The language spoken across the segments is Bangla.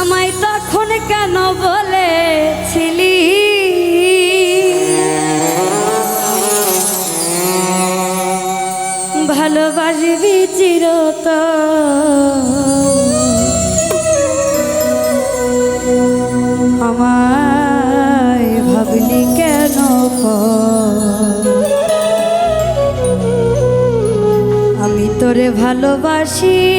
আমায় তখন কেন বলেছিলি? ভালোবাসবি চিরত আমায় ভাবলি কেন আমি তোরে ভালোবাসি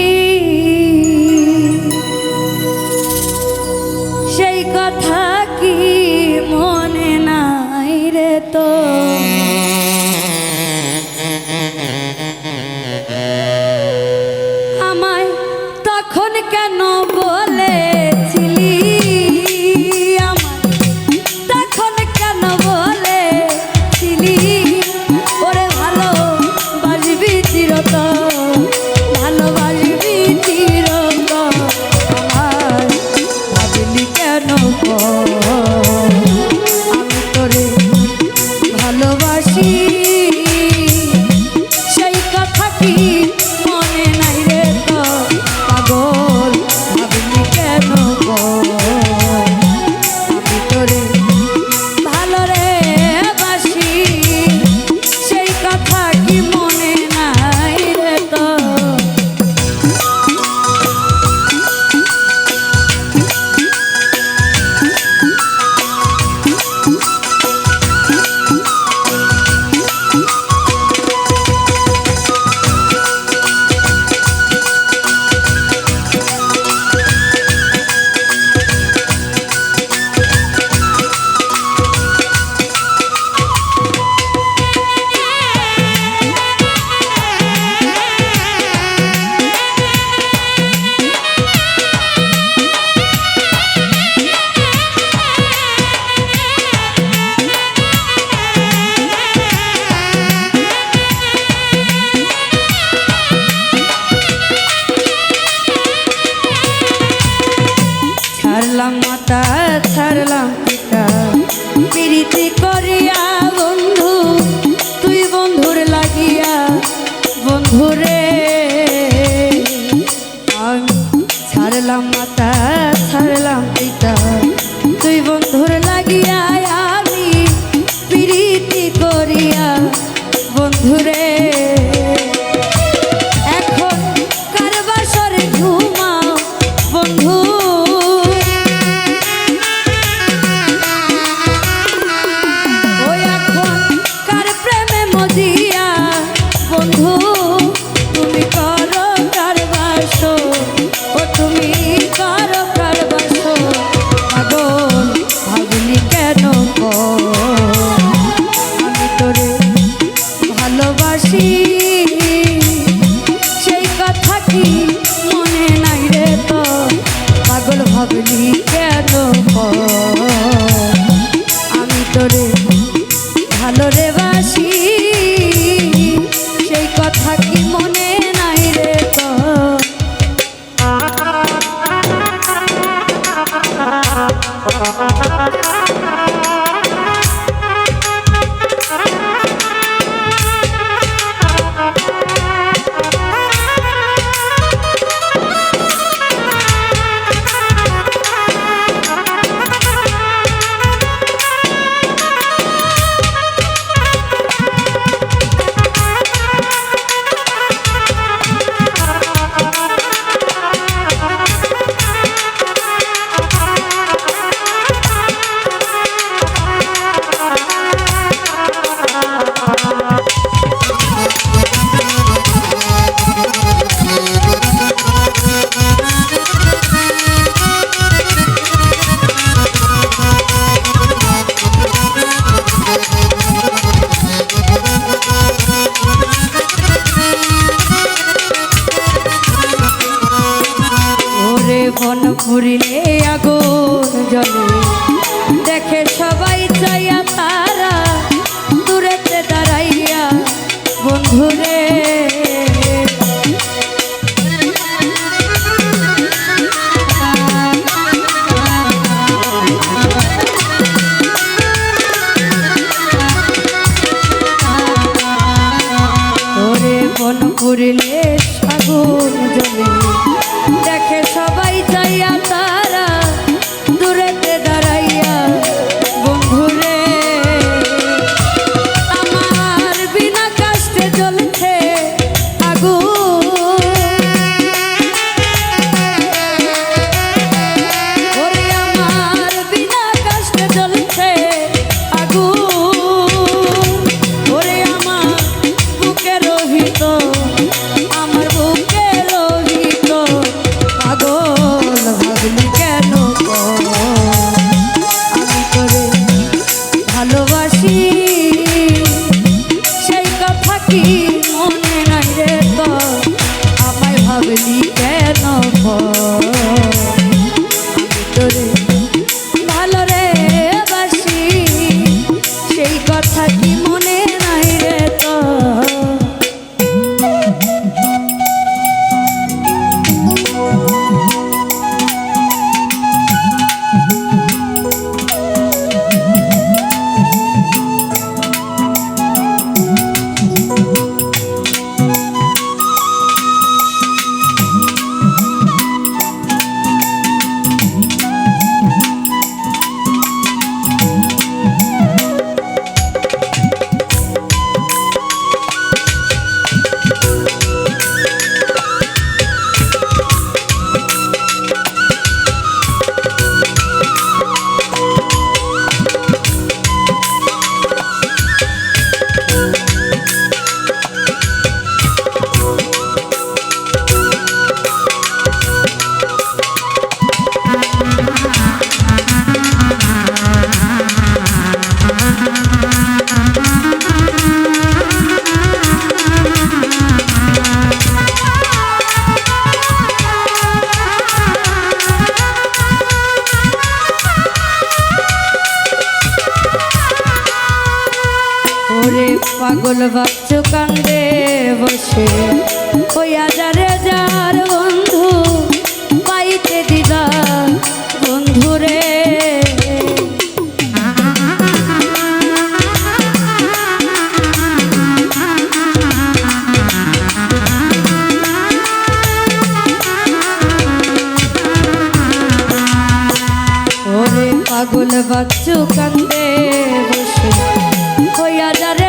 বন ফুরিলে আগুন জলে দেখে সবাই চাইয়া তারা দূরেতে দাঁড়াইয়া বন্ধুরে ঘুরিলে পাগল বাচ্চু কান্দে বসে। হইয়া যার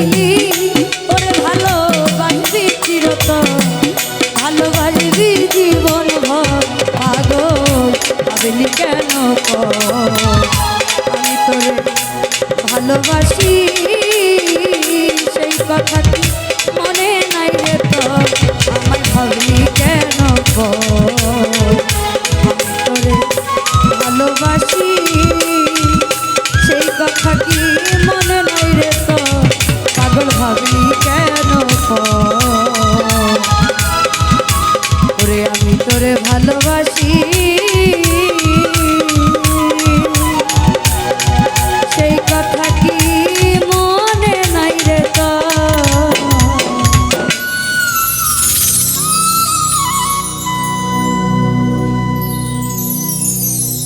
feliz. তোরে ভালোবাসি।